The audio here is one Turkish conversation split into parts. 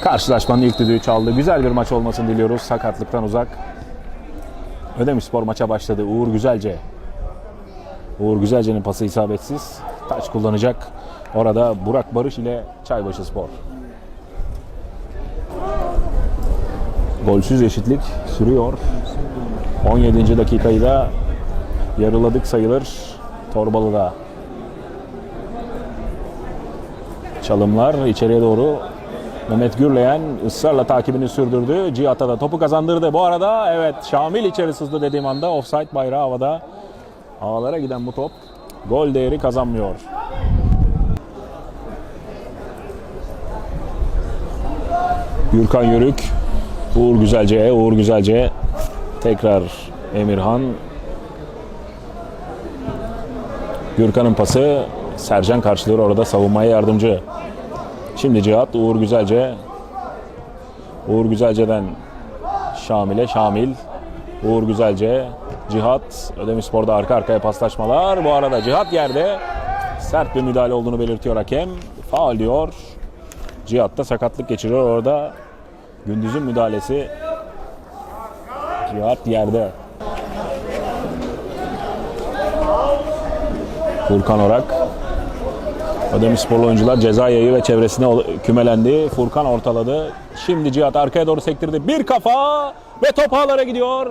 Karşılaşmanın ilk düdüğü çaldı. Güzel bir maç olmasını diliyoruz. Sakatlıktan uzak. Ödemişspor maça başladı. Uğur Güzelce. Uğur Güzelce'nin pası isabetsiz. Taç kullanacak. Orada Burak Barış ile Çaybaşı Spor. Golsüz eşitlik sürüyor. 17. dakikayı da yarıladık sayılır. Torbalı'da. Çalımlar içeriye doğru. Mehmet Gürleyen ısrarla takibini sürdürdü. Cihat'a da topu kazandırdı. Bu arada evet Şamil içeri sızdı dediğim anda offside bayrağı havada. Ağlara giden bu top gol değeri kazanmıyor. Gürkan Yörük, Uğur Güzelce, Uğur Güzelce tekrar Emirhan. Gürkan'ın pası Sercan karşılıyor orada savunmaya yardımcı. Şimdi Cihat, Uğur Güzelce. Uğur Güzelce'den Şamil'e, Şamil. Uğur Güzelce, Cihat. Ödemişspor'da arka arkaya paslaşmalar. Bu arada Cihat yerde. Sert bir müdahale olduğunu belirtiyor hakem. Faul diyor. Cihat da sakatlık geçiriyor orada. Gündüz'ün müdahalesi. Cihat yerde. Furkan Orak. Ödemişsporlu oyuncular ceza yayı ve çevresine kümelendi. Furkan ortaladı. Şimdi Cihat arkaya doğru sektirdi. Bir kafa ve top ağlara gidiyor.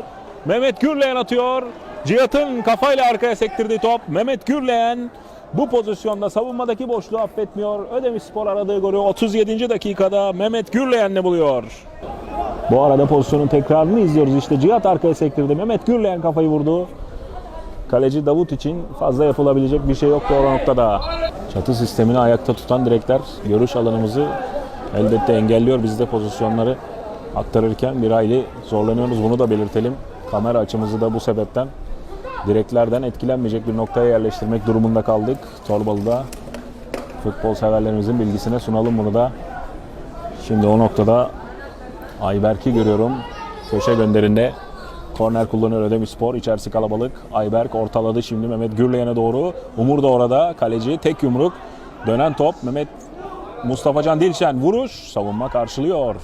Mehmet Gürleyen atıyor. Cihat'ın kafayla arkaya sektirdiği top. Mehmet Gürleyen bu pozisyonda savunmadaki boşluğu affetmiyor. Ödemişspor aradığı golü 37. dakikada Mehmet Gürleyen'le buluyor. Bu arada pozisyonun tekrarını izliyoruz. İşte Cihat arkaya sektirdi. Mehmet Gürleyen kafayı vurdu. Kaleci Davut için fazla yapılabilecek bir şey yoktu o noktada. Çatı sistemini ayakta tutan direkler görüş alanımızı elbette engelliyor. Biz de pozisyonları aktarırken bir hayli zorlanıyoruz. Bunu da belirtelim. Kamera açımızı da bu sebepten direklerden etkilenmeyecek bir noktaya yerleştirmek durumunda kaldık. Torbalı'da futbol severlerimizin bilgisine sunalım bunu da. Şimdi o noktada Ayberk'i görüyorum. Köşe gönderinde. Korner kullanıyor Ödemiş Spor. İçerisi kalabalık. Ayberk ortaladı şimdi Mehmet Gürleyen'e doğru. Umur da orada. Kaleci tek yumruk. Dönen top. Mehmet Mustafa Can Dilşen vuruş. Savunma karşılıyor.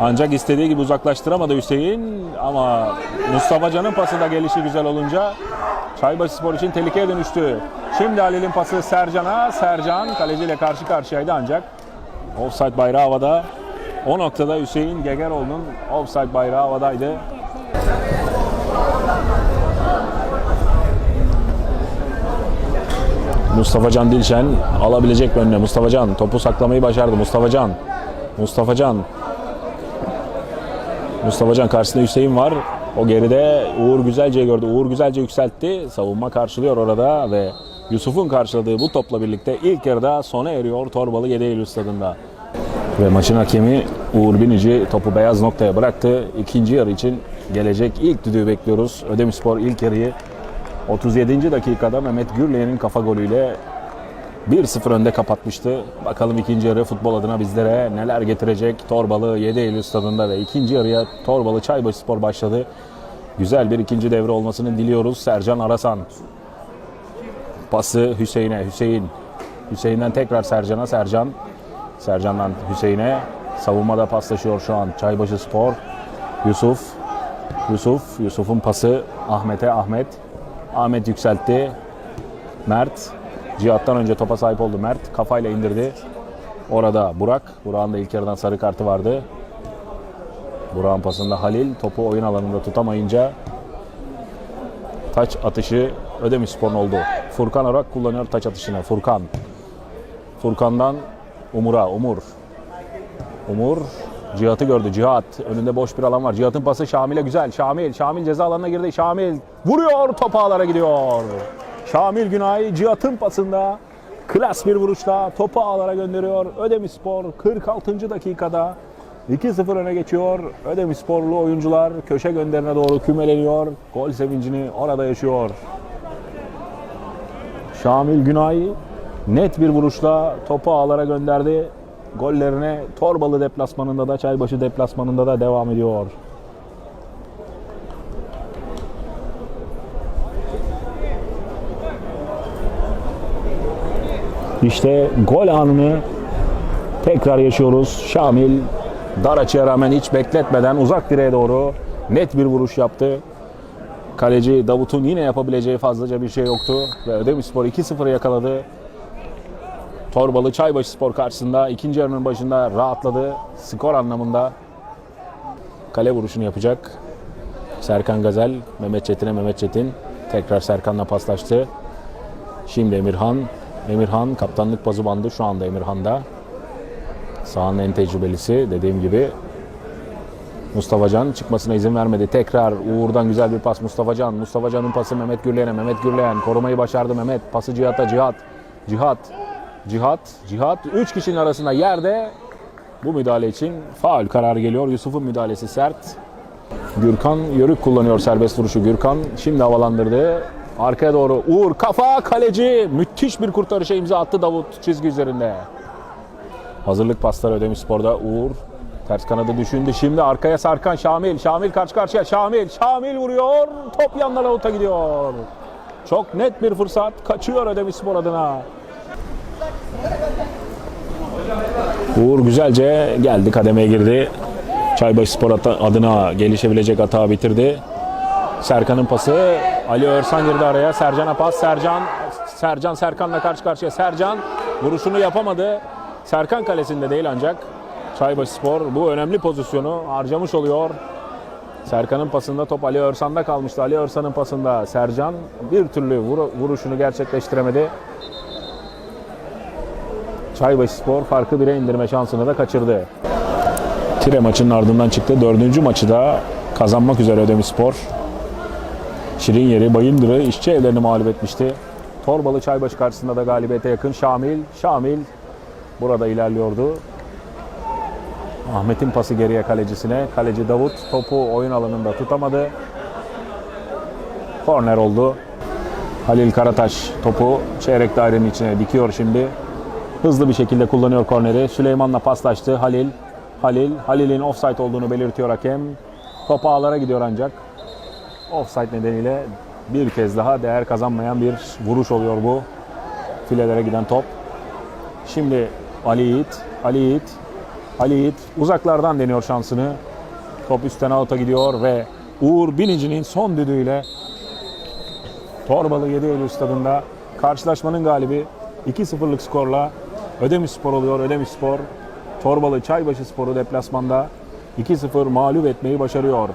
Ancak istediği gibi uzaklaştıramadı Hüseyin ama Mustafa Can'ın pası da gelişi güzel olunca Çaybaşı Spor için tehlikeye dönüştü. Şimdi Halil'in pası Sercan'a. Sercan kaleciyle karşı karşıyaydı ancak offside bayrağı havada. O noktada Hüseyin Gegeroğlu'nun offside bayrağı havadaydı. Mustafa Can Dilşen alabilecek mi önüne? Mustafa Can topu saklamayı başardı. Mustafa Can. Mustafa Can. Mustafa Can karşısında Hüseyin var. O geride Uğur Güzelce'yi gördü. Uğur Güzelce yükseltti. Savunma karşılıyor orada ve Yusuf'un karşıladığı bu topla birlikte ilk yarıda sona eriyor Torbalı 7 Eylül stadında. Ve maçın hakemi Uğur Binici topu beyaz noktaya bıraktı. İkinci yarı için gelecek ilk düdüğü bekliyoruz. Ödemişspor ilk yarıyı 37. dakikada Mehmet Gürleyen'in kafa golüyle 1-0 önde kapatmıştı. Bakalım ikinci yarı futbol adına bizlere neler getirecek. Torbalı 7 Eylül stadında ve ikinci yarıya Torbalı Çaybaşı Spor başladı. Güzel bir ikinci devre olmasını diliyoruz. Sercan Arasan. Pası Hüseyin'e. Hüseyin. Hüseyin'den tekrar Sercan'a. Sercan. Sercan'dan Hüseyin'e. Savunmada paslaşıyor şu an Çaybaşı Spor. Yusuf. Yusuf. Yusuf'un pası Ahmet'e. Ahmet. Ahmet yükseltti. Mert. Cihat'tan önce topa sahip oldu Mert. Kafayla indirdi. Orada Burak. Burak'ın da ilk yarıdan sarı kartı vardı. Burak'ın pasında Halil. Topu oyun alanında tutamayınca taç atışı Ödemiş Spor'un oldu. Furkan Arak kullanıyor taç atışını. Furkan. Furkan'dan Umur'a. Umur. Umur Cihat'ı gördü. Cihat. Önünde boş bir alan var. Cihat'ın pası Şamil'e güzel. Şamil. Şamil ceza alanına girdi. Şamil vuruyor. Top ağlara gidiyor. Şamil Günay Cihat'ın pasında klas bir vuruşla topu ağlara gönderiyor. Ödemişspor 46. dakikada 2-0 öne geçiyor. Ödemişsporlu oyuncular köşe gönderine doğru kümeleniyor. Gol sevincini orada yaşıyor. Şamil Günay net bir vuruşla topu ağlara gönderdi. Gollerine Torbalı deplasmanında da Çaybaşı deplasmanında da devam ediyor. İşte gol anını Tekrar yaşıyoruz. Şamil dar açıya rağmen hiç bekletmeden uzak direğe doğru net bir vuruş yaptı. Kaleci Davut'un yine yapabileceği fazlaca bir şey yoktu. Ve Ödemişspor 2-0 yakaladı. Torbalı Çaybaşı Spor karşısında ikinci yarının başında rahatladı. Skor anlamında kale vuruşunu yapacak. Serkan Gazel, Mehmet Çetin'e Mehmet Çetin. Tekrar Serkan'la paslaştı. Şimdi Emirhan. Emirhan kaptanlık pazı bandı şu anda Emirhan'da. Sahanın en tecrübelisi dediğim gibi. Mustafa Can çıkmasına izin vermedi. Tekrar Uğur'dan güzel bir pas Mustafa Can. Mustafa Can'ın pası Mehmet Gürleyen'e. Mehmet Gürleyen korumayı başardı Mehmet. Pası Cihat'a Cihat. Cihat. Cihat. Cihat. Üç kişinin arasında yerde bu müdahale için faul kararı geliyor. Yusuf'un müdahalesi sert. Gürkan Yörük kullanıyor serbest vuruşu. Gürkan şimdi havalandırdı. Arkaya doğru Uğur kafa kaleci. Müthiş bir kurtarışa imza attı Davut çizgi üzerinde. Hazırlık pasları Ödemiş Spor'da Uğur ters kanadı düşündü. Şimdi arkaya Sarkan Şamil. Şamil karşı karşıya. Şamil. Şamil vuruyor. Top yandan avuta gidiyor. Çok net bir fırsat. Kaçıyor Ödemiş Spor adına. Uğur güzelce geldi kademeye girdi. Çaybaşı Spor adına gelişebilecek hata bitirdi. Serkan'ın pası. Ali Örsan girdi araya. Sercan'a pas. Sercan. Sercan Serkan'la karşı karşıya. Sercan vuruşunu yapamadı. Serkan kalesinde değil ancak. Çaybaşı Spor bu önemli pozisyonu harcamış oluyor. Serkan'ın pasında top Ali Örsan'da kalmıştı. Ali Örsan'ın pasında Sercan bir türlü vuru- vuruşunu gerçekleştiremedi. Çaybaşı Spor farkı bire indirme şansını da kaçırdı. Tire maçının ardından çıktı. Dördüncü maçı da kazanmak üzere Ödemiş Spor. Şirin yeri Bayındır'ı işçi evlerini mağlup etmişti. Torbalı Çaybaşı karşısında da galibiyete yakın Şamil. Şamil burada ilerliyordu. Ahmet'in pası geriye kalecisine. Kaleci Davut topu oyun alanında tutamadı. Korner oldu. Halil Karataş topu çeyrek dairenin içine dikiyor şimdi. Hızlı bir şekilde kullanıyor korneri. Süleyman'la paslaştı. Halil. Halil. Halil'in offside olduğunu belirtiyor hakem. Top ağlara gidiyor ancak. Offside nedeniyle bir kez daha değer kazanmayan bir vuruş oluyor bu. Filelere giden top. Şimdi Ali Yiğit. Ali Yiğit. Ali Yiğit uzaklardan deniyor şansını. Top üstten out'a gidiyor ve Uğur Binici'nin son düdüğüyle Torbalı 7 Eylül stadında karşılaşmanın galibi 2-0'lık skorla Ödemiş Spor oluyor. Ödemiş Spor Torbalı Çaybaşı Spor'u deplasmanda 2-0 mağlup etmeyi başarıyor.